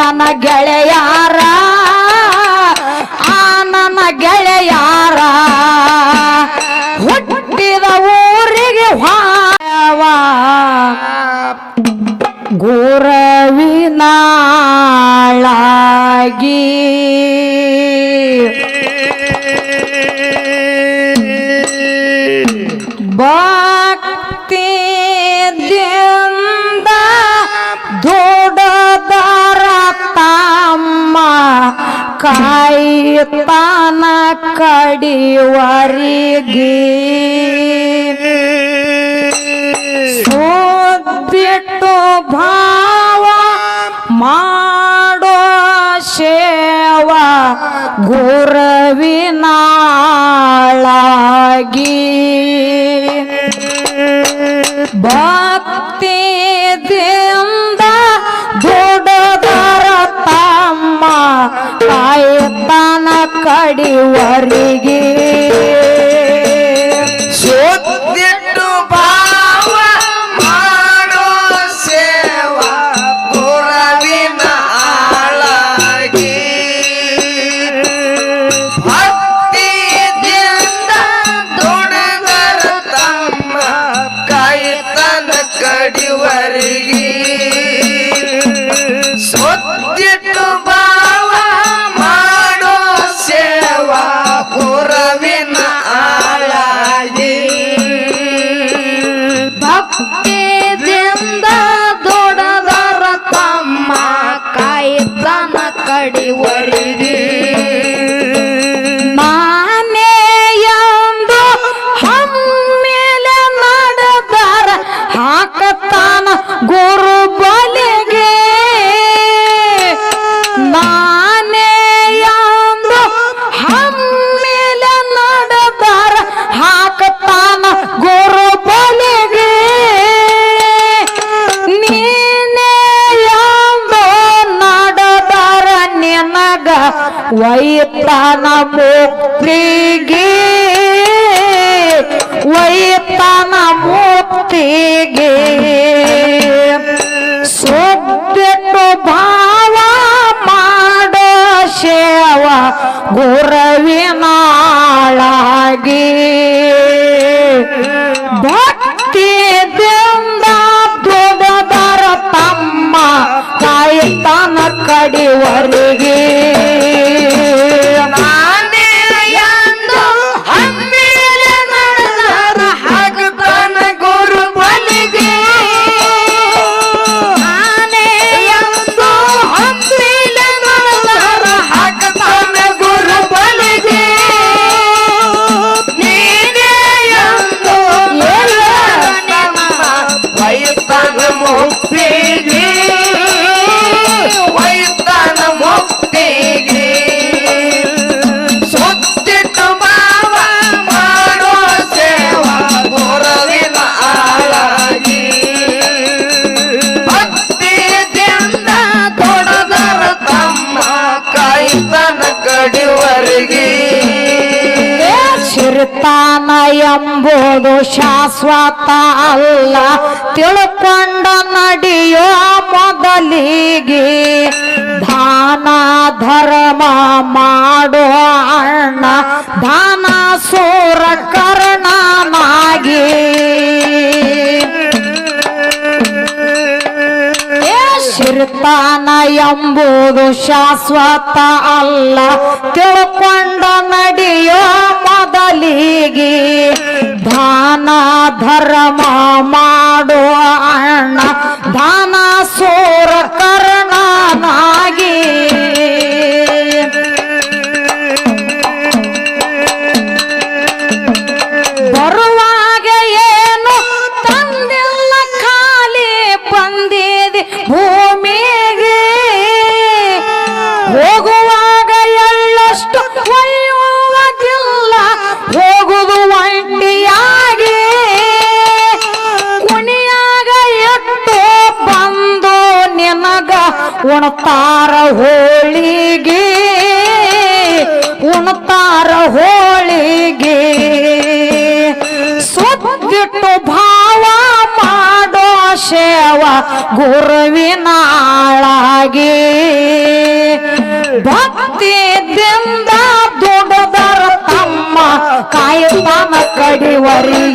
ಆ ನನ್ನ ಗೆಳೆಯಾರ ಕಡಿವರಿಗೆ ಸೋದ್ಬಿಟ್ಟು ಭಾವ ಮಾಡೋ ಸೇವ ಗುರವಿನಾಳಾಗಿ. ಭಕ್ತಿದಿಂದ ಕಡಿವರಿಗೆ ಸೋತಿಟ್ಟು ಮುಕ್ತಿಗೆ ಸುಬ್ಬಿಟ್ಟು ಭಾವ ಮಾಡೋ ಶೇವ ಗುರವಿನಾಳಾಗಿ ಎಂಬುದು ಶಾಶ್ವತ ಅಲ್ಲ. ತಿಳ್ಕೊಂಡ ನಡೆಯೋ ಮೊದಲಿಗೆ ದಾನ ಧರ್ಮ ಮಾಡೋ ಅಣ್ಣ. ದಾನ ಸೂರ ಕರ್ಣನಾಗಿ. ಶಿರ್ತಾನ ಎಂಬುದು ಶಾಶ್ವತ ಅಲ್ಲ. ತಿಳ್ಕೊಂಡ ನಡೆಯೋ ಮೊದಲಿಗೆ ದಾನ ಧರ್ಮ ಮಾಡುವ ಅಣ್ಣ. ದಾನ ಸೂರ ಕರ್ಣನಾಗಿ ಹೋಗುವಾಗ ಎಳ್ಳಷ್ಟು ಒಯ್ಯುವುದಿಲ್ಲ. ಹೋಗುದು ಒಂಟಿಯಾಗಿ. ಕುಣಿಯಾಗ ಎಟ್ಟು ಬಂದು ನಿನಗ ಉಣ್ತಾರ ಹೋಳಿಗೆ. ಸೇವ ಗುರುವಿನಾಳಾಗಿ. ಭಕ್ತಿಯಿಂದ ದುಡಿದರ ತಮ್ಮ ಕಾಯ್ತಾನ ಕಡಿವರಿಗೆ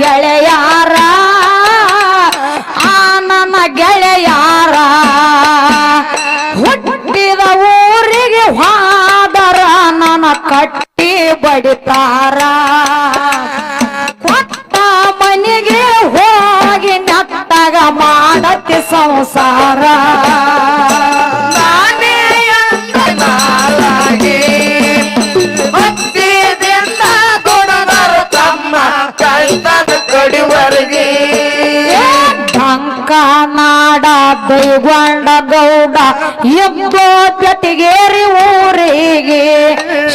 ಗೆಳೆಯಾರ ಆ ನನ್ನ ಗೆಳೆಯಾರ. ಹುಟ್ಟಿದ ಊರಿಗೆ ಹಾದರ ನನ್ನ ಕಟ್ಟಿ ಬಡಿತಾರ. ದೈಗೊಂಡ ಗೌಡ ಎಬ್ಬೋ ಜೊತೆಗೇರಿ ಊರಿಗೆ.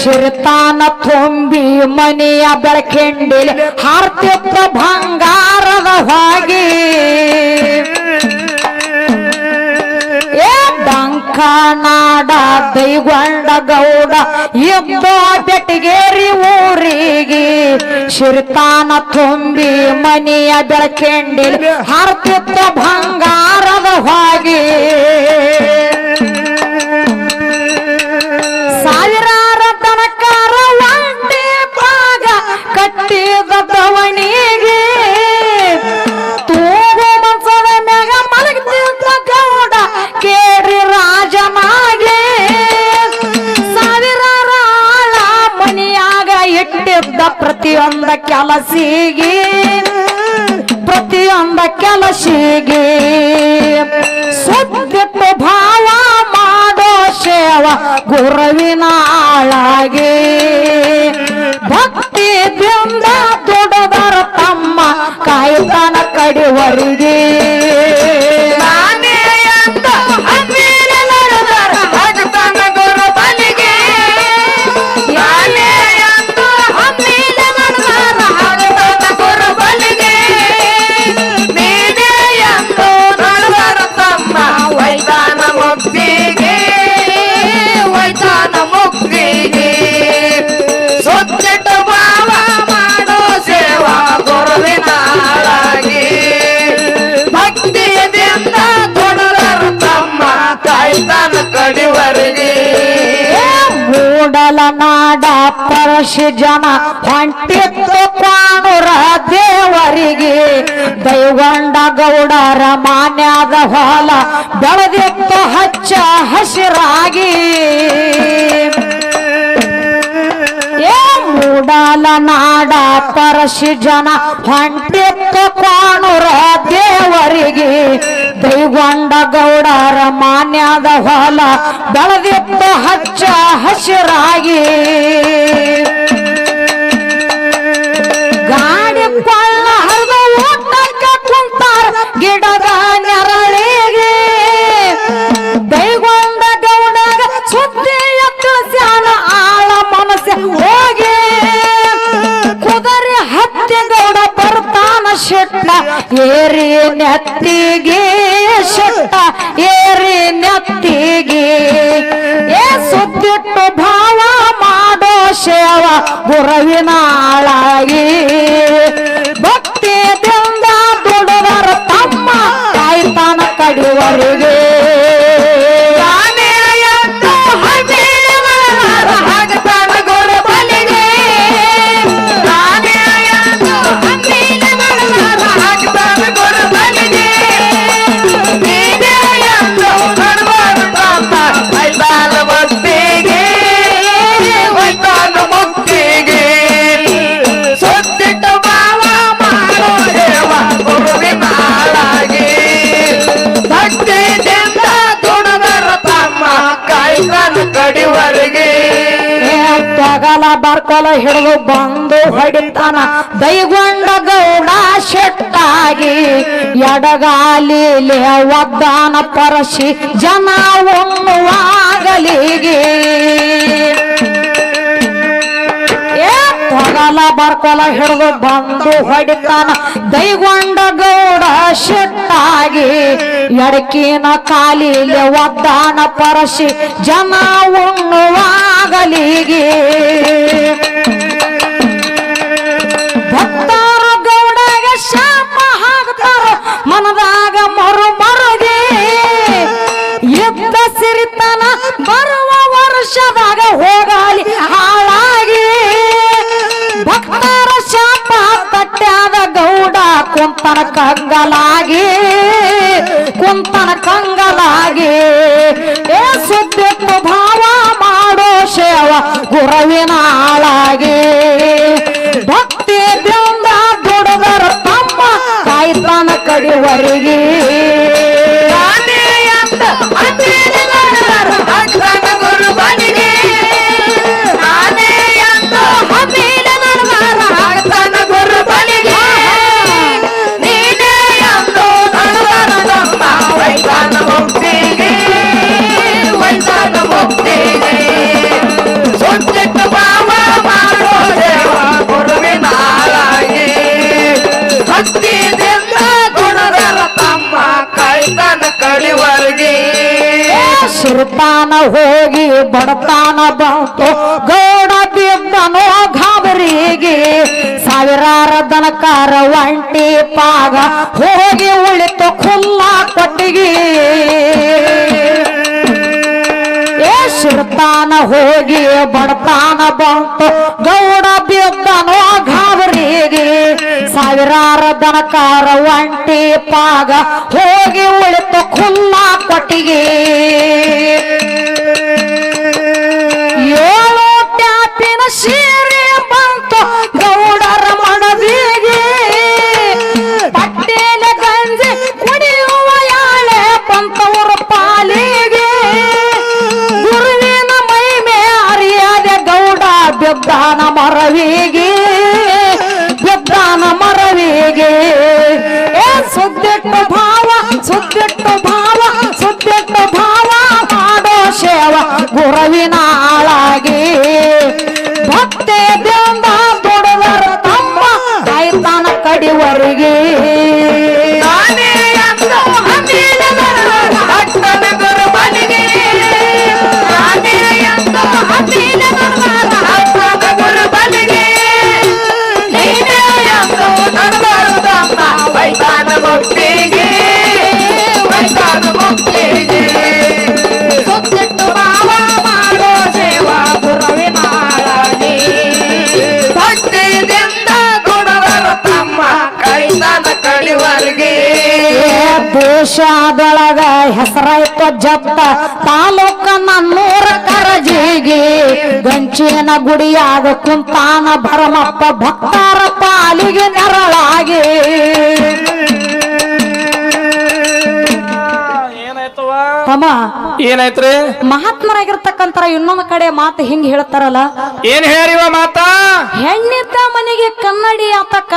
ಶಿರ್ತಾನ ತುಂಬಿ ಮನೆಯ ಬೆಳಕೆಂಡಿಲಿ ಹಾರ್ತಿತ್ತ ಬಂಗಾರದ ಹಾಗೆ. ಏ ಡಂಕ ನಾಡ ದೈಗೊಂಡ ಗೌಡ ಎಬ್ಬ ಶಿರ್ತಾನ ತುಂಬಿ ಮನೆಯ ಬೆಳಕೆಂಡಿ ಹಾರ್ತಿತ್ತ ಬಂಗಾರದ ಹೋಗಿ. ಪ್ರತಿಯೊಂದ ಕೆಲಸಿಗೆ ಪ್ರತಿಯೊಂದ ಕೆಲಸಿಗೆ. ಸುದ್ದಿಟ್ಟು ಭಾವ ಮಾಡೋ ಸೇವ ಗುರುವಿನ ಆಳಾಗಿ ಭಕ್ತಿದಿಂದ ದೊಡ್ಡದರ ತಮ್ಮ ಕಾಯ್ತಾನ ಕಡಿವರಿಗೆ. ಪರಶಿ ಜನ ಹೊಂಟಿತ್ತು ಕಾಣುರ ದೇವರಿಗೆ. ದೈವಂಡ ಗೌಡರ ಮಾನ್ಯದ ಹೊಲ ಬೆಳೆದಿತ್ತು ಹಚ್ಚ ಹಸಿರಾಗಿ. ಮೂಡಲ ನಾಡ ಪರಶಿ ಜನ ಹೊಂಟಿತ್ತು ಕಾಣುರ ದೇವರಿಗೆ. ದೈಗೊಂಡ ಗೌಡರ ಮಾನ್ಯದ ಹೊಲ ಬೆಳೆದಿತ್ತ ಹಚ್ಚ ಹಸಿರಾಗಿ. ಗಾಡಿ ಕೊಳ್ಳ ಹರಿದು ಊಟಕ್ಕೆ ಕುಂತಾರ ಗಿಡದ ನೆರಳಿಗೆ. ದೈಗೊಂಡ ಗೌಡರ ತಿಳಿಸ್ಯಾನ ಆಳ ಮನಸ್ಸೆ. ಶೆಟ್ಟ ಏರಿ ನೆತ್ತಿಗೆ ಶುಟ್ಟ ಏರಿ ನೆತ್ತಿಗೆ. ಏ ಸುತ್ತಿಟ್ಟು ಭಾವ ಮಾಡೋ ಸೇವ ಗುರುವಿನ ಹಿಡಿದು ಬಂದು ಹೊಡಿತಾನ. ದೈಗೊಂಡ ಗೌಡ ಶೆಟ್ಟಾಗಿ ಎಡಗಾಲಿಲೆ ಒದ್ದಾನ ಪರಶಿ ಜನ ಉಣ್ಣುವಾಗಲಿಗೆ ಏ ತೊಗಲ ಬರ್ಕೊಲ ಹಿಡಿದು ಬಂದು ಹೊಡಿತಾನ. ದೈಗೊಂಡ ಗೌಡ ಶೆಟ್ಟಾಗಿ ಎಡಕಿನ ಕಾಲಿಲೆ ಒದ್ದಾನ ಪರಶಿ ಜನ ಉಣ್ಣುವಾಗಲಿಗೆ ಕುಂತನ ಕಂಗಲಾಗಿ ಕುಂತನ ಕಂಗಲಾಗಿ. ಏ ಸುದ್ದಿ ಭಾವ ಮಾಡೋ ಶೇವ ಗುರವಿನ ಕಾಯ್ತಾನ ಹೋಗಿ ಬಡತಾನ ಬಂತು. ಗೌಡ ಬಿದ್ದನೋ ಘಾಬರಿಗೆ ಸಾವಿರಾರ ದನಕಾರ ಒಂಟಿ ಪಾಗ. ಹೋಗಿ ಉಳಿತು ಖುಲ್ಲ ಕೊಟ್ಟಿಗೆ. ಏ ಸುರ್ತಾನ ಹೋಗಿ ಬಡತಾನ ಬಂತು. ಗೌಡ ಬಿದ್ದನೋ ಗಾಬರಿಗೆ ಸಾವಿರಾರ ದನಕಾರ ಒಂಟಿ ಪಾಗ. ಹೋಗಿ ಉಳಿತು ಖುಲ್ಲ ಕೊಟ್ಟಿಗೆ. ಬೆದ್ದಾನ ಮರವಿಗೆ ಬೆದ್ದಾನ ಮರವಿಗೆ. ಸುದ್ದಿಟ್ಟು ಭಾವ ಸುದ್ದಿಟ್ಟು ಭಾವ ಸುದ್ದಿಟ್ಟು ಭಾವ ಮಾಡೋ ಸೇವ ಗುರುವಿನ ದೇಶದೊಳಗ ಹೆಸರಾಯ್ತ ಜಪ್ತ ತಾಲೂಕ ನನ್ನೂರ ಕರಜಿಗೆ. ಗಂಚಿನ ಗುಡಿಯಾಗ ಕುಂತಾನ ಭರಮಪ್ಪ ಭಕ್ತರ ಪಾಲಿಗೆ ನೆರಳಾಗಿ. ತಮ್ಮ ಏನಾಯ್ತ್ರಿ? ಮಹಾತ್ಮರಾಗಿರ್ತಕ್ಕಂಥ ಇನ್ನೊಂದು ಕಡೆ ಮಾತು ಹಿಂಗ್ ಹೇಳ್ತಾರಲ್ಲ. ಏನ್ ಹೇಳಿವ ಮಾತ? ಹೆಣ್ಣಿದ್ದ ಮನೆಗೆ ಕನ್ನಡಿ ಆತಕ್ಕ.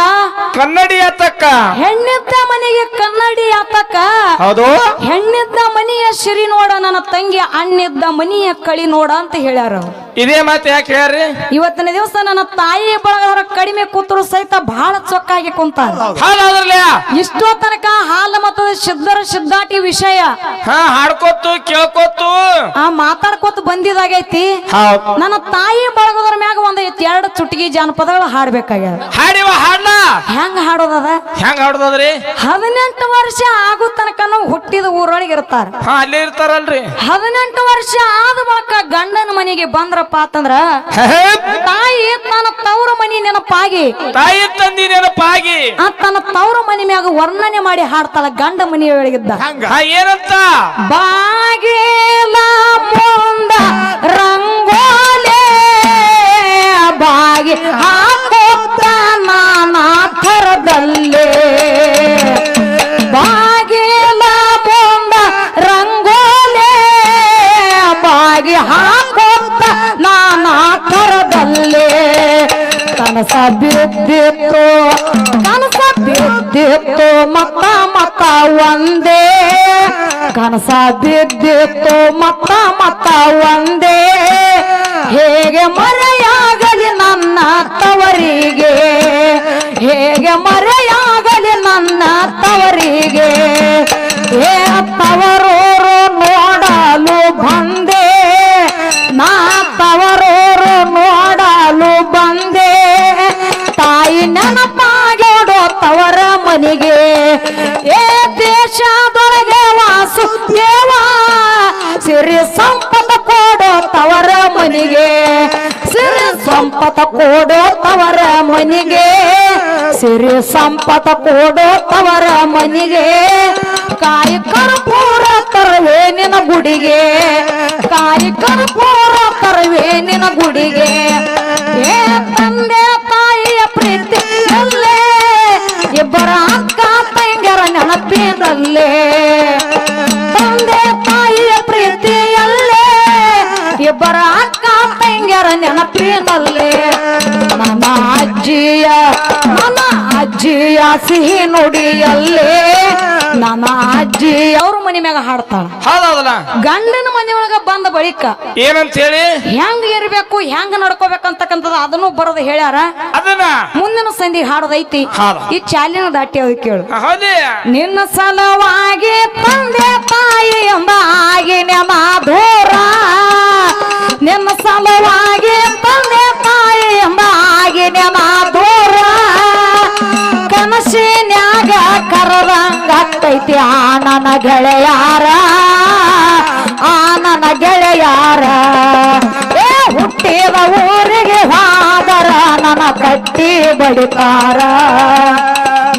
ಕನ್ನಡಿ ಅತ್ತಕ್ಕ ಹೆಣ್ಣಿದ್ದ ಮನೆಗೆ ಆತಕ್ಕ ಹೌದು ಹೆಣ್ಣಿದ್ದ ಮನೆಯ ಸಿರಿ ನೋಡ ನನ್ನ ತಂಗಿ ಅಣ್ಣಿದ್ದ ಮನೆಯ ಕಳಿ ನೋಡ ಅಂತ ಹೇಳ್ಯಾರ. ಇದೇ ಮಾತು ಯಾಕೆ ಹೇಳ್ರಿ? ಇವತ್ತಿನ ದಿವಸ ನನ್ನ ತಾಯಿ ಬಳಗದವರ ಕಡಿಮೆ ಕೂತರು ಸಹಿತ ಬಹಳ ಚೊಕ್ಕಾಗಿ ಕುಂತಾರ. ಹಾಗಾದ್ರಲ್ಲ ಇಷ್ಟೋ ತನಕ ಹಾಲ ಮತದ ಸಿದ್ಧರ ಸಿದ್ಧಾಟಿ ವಿಷಯ. ಹಾ ಕೇಳ್ಕೊತು ಕೇಳ್ಕೊತ್ತು. ಆ ಮಾತಾಡ್ಕೋತ ಬಂದಿದಾಗೈತಿ. ನನ್ನ ತಾಯಿ ಬಳಗದವ್ರ ಮ್ಯಾಗ ಒಂದ್ ಎರಡು ಚುಟ್ಗಿ ಜಾನಪದಗಳು ಹಾಡ್ಬೇಕಾಗ್ಯದ. ಹಾಡಿವ ಹಾಡ್ಲ ಹೆಂಗ್ ಹಾಡೋದದ? ಹೆಂಗ್ ಹಾಡೋದ್ರಿ ಹದಿನೆಂಟು ವರ್ಷ ಆಗು ತನಕನು ಹುಟ್ಟಿದ ಊರೊಳಗೆ ಇರ್ತಾರ. ಹಾ ಅಲ್ಲೇ ಇರ್ತಾರಲ್ರಿ. ಹದಿನೆಂಟು ವರ್ಷ ಆದ ಬಳಿಕ ಗಂಡನ ಮನೆಗೆ ಬಂದ್ರಪ್ಪ ಅಂತಂದ್ರ ತಾಯಿ ತನ್ನ ತವ್ರ ಮನಿ ನೆನಪಾಗಿ ತಾಯಿ ತಂದಿ ನೆನಪಾಗಿ. ಆ ತನ್ನ ತವ್ರ ಮನಿ ಮ್ಯಾಗ ವರ್ಣನೆ ಮಾಡಿ ಹಾಡ್ತಾಳ ಗಂಡ ಮನೆಯೊಳಗಿದ್ದ. ಹಾ ಏನಂತ? ಬಾಗಿಲ ಮುಂದ ರಂಗೋಲೆ ಬಾಗಿ ಕನಸ ಬಿದ್ದಿತ್ತು ಕನಸ ಬಿದ್ದಿತ್ತು ಮತ್ತ ಮತ್ತ ಒಂದೇ. ಕನಸ ಬಿದ್ದಿತ್ತು ಮತ್ತ ಸಿರಿ ಸಂಪದ ಕೊಡೋ ತವರ ಮನಿಗೆ. ಸಿರಿ ಸಂಪದ ಕೊಡೋ ತವರ ಮನಿಗೆ. ಸಿರಿ ಸಂಪದ ಕೊಡೋ ತವರ ಮನಿಗೆ. ಕಾಯಿ ಕರ್ಪೂರ ತರುವೆ ನಿನ ಗುಡಿಗೆ. ಕಾಯಿ ಕರ್ಪೂರ ತರುವೆ ನಿನ ಗುಡಿಗೆ. ಏ ತಂದೆ ತಾಯಿಯ ಪ್ರೀತಿ ಇಬ್ಬರ ಅಕ್ಕ ತಂಗರ ನೆನಪಿನಲ್ಲೇ. ನೆನಪಿನಲ್ಲೇ ನನ್ನ ಅಜ್ಜಿಯ ನನ್ನ ಅಜ್ಜಿಯ ಸಿಹಿ ನುಡಿಯಲ್ಲೇ ನನ್ನ ಅಜ್ಜಿ ಅವ್ರ ಮನೆ ಮ್ಯಾಗ ಹಾಡ್ತಾಳ. ಗಂಡನ ಒಳಗ ಬಂದ ಬಳಿಕ ಏನಂತ ಹೇಳಿ ಹೆಂಗ್ ಇರ್ಬೇಕು ಹೆಂಗ್ ನಡ್ಕೋಬೇಕಂತಕ್ಕಂಥದ್ದು ಅದನ್ನು ಬರೋದು ಹೇಳ್ಯಾರ. ಅದನ್ನ? ಮುಂದಿನ ಸಂಧಿ ಹಾಡೋದೈತಿ. ಹಾಡು. ಈ ಚಾಲಿನ ದಾಟಿ ಅದು ಕೇಳು. ನಿನ್ನ ಸಲವಾಗಿ ತಂದೆ ತಾಯಿ ಎಂಬ ಆಗಿನ ದೂರ ನಿನ್ನ ಸಲವಾಗಿ ತಂದೆ ತಾಯಿ ಎಂಬ ಆಗಿನ ದೂರ ಕನಸಿನ್ಯಾಗ ಕರದಂಗತ್ತೈತಿ ಆ ನನ್ನ ಗೆಳೆಯಾರ. ಆ ನನ್ನ ಗೆಳೆಯಾರ. ಏ, ಹುಟ್ಟಿದ ಊರಿಗೆ ಹಾದರ ನನ್ನ ಕಟ್ಟಿ ಬಡಿತಾರ.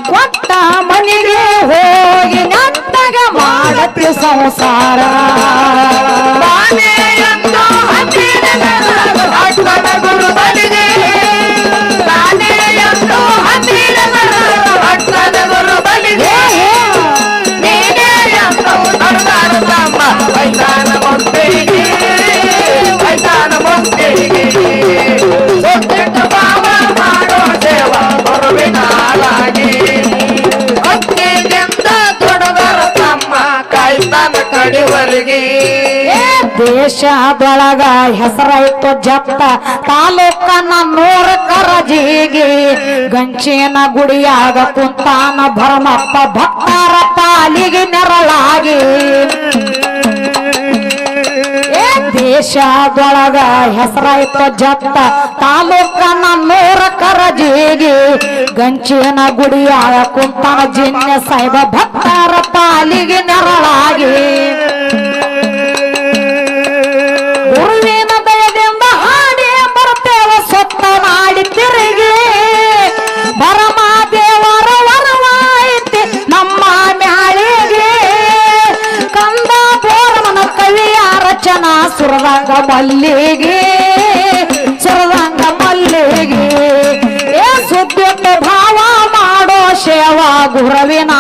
ಕೊಟ್ಟ ಮನೆಗೆ ಹೋಗಿ ನಂತಗ ಮಾಡತಿ ಸಂಸಾರ. ಬಾನೆಯಂದು ಕಡಿವರಿಗೆ ಏ ದೇಶದೊಳಗ ಹೆಸರಾಯ್ತು ಜಪ್ತ. ತಾಲೂಕನ ನೂರ ಕರಜಿಗೆ ಗಂಚಿನ ಗುಡಿಯಾಗ ಕುಂತಾನ ಭರಮಪ್ಪ. ಭಕ್ತರ ಪಾಲಿಗೆ ನೆರಳಾಗಿ. ಏ ದೇಶದೊಳಗ ಹೆಸರಾಯ್ತು ಜಪ್ತ. ತಾಲೂಕನ ನೂರ ಕರಜಿಗೆ ಗಂಚಿನ ಗುಡಿಯಾಗ ಕುಂತಾನ ಜಿನ್ಯ ಸಾಹೇಬ ಭಕ್ತರ ಮಲ್ಲಿಗೆ ಸುರದಂಗ ಮಲ್ಲಿಗೆ. ಏ ಸುದ್ದಿಟ್ಟು ಭಾವ ಮಾಡೋ ಸೇವಾ ಗುರುವಿನ